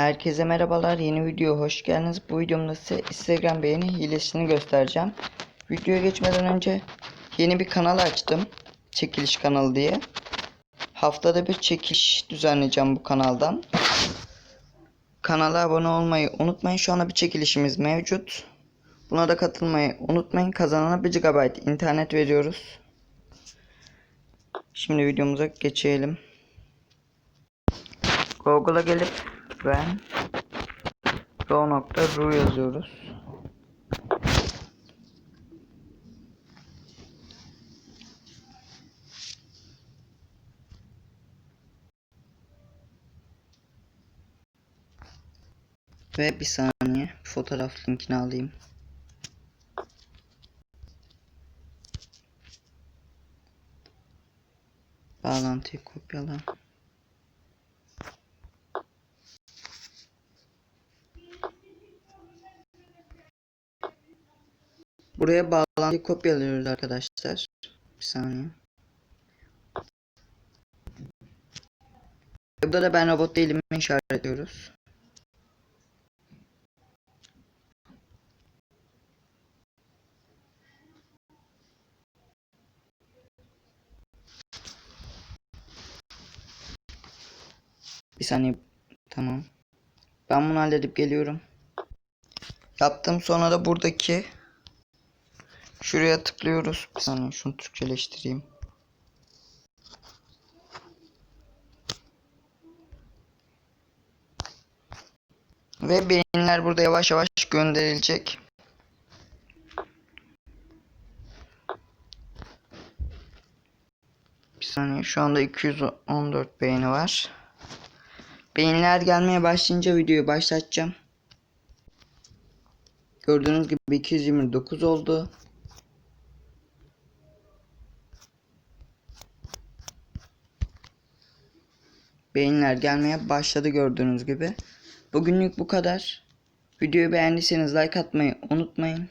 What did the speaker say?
Herkese merhabalar. Yeni video hoş geldiniz. Bu videomda size Instagram beğeni hilesini göstereceğim. Videoya geçmeden önce yeni bir kanal açtım. Çekiliş kanalı diye. Haftada bir çekiliş düzenleyeceğim bu kanaldan. Kanala abone olmayı unutmayın. Şu anda bir çekilişimiz mevcut. Buna da katılmayı unutmayın. Kazanana 1 GB internet veriyoruz. Şimdi videomuza geçelim. Google'a gelip ben ro.ru yazıyoruz. Ve bir saniye fotoğraf linkini alayım. Bağlantıyı kopyala. Buraya bağlantıyı kopyalıyoruz arkadaşlar. Bir saniye. Burada da ben robot değilimi işaretliyoruz. Bir saniye. Tamam. Ben bunu halledip geliyorum. Yaptım sonra da buradaki şuraya tıklıyoruz. Bir saniye şunu Türkçeleştireyim. Ve beyinler burada yavaş yavaş gönderilecek. Bir saniye şu anda 214 beğeni var. Beğeniler gelmeye başlayınca videoyu başlatacağım. Gördüğünüz gibi 229 oldu. Beğeniler gelmeye başladı gördüğünüz gibi. Bugünlük bu kadar. Videoyu beğendiyseniz like atmayı unutmayın.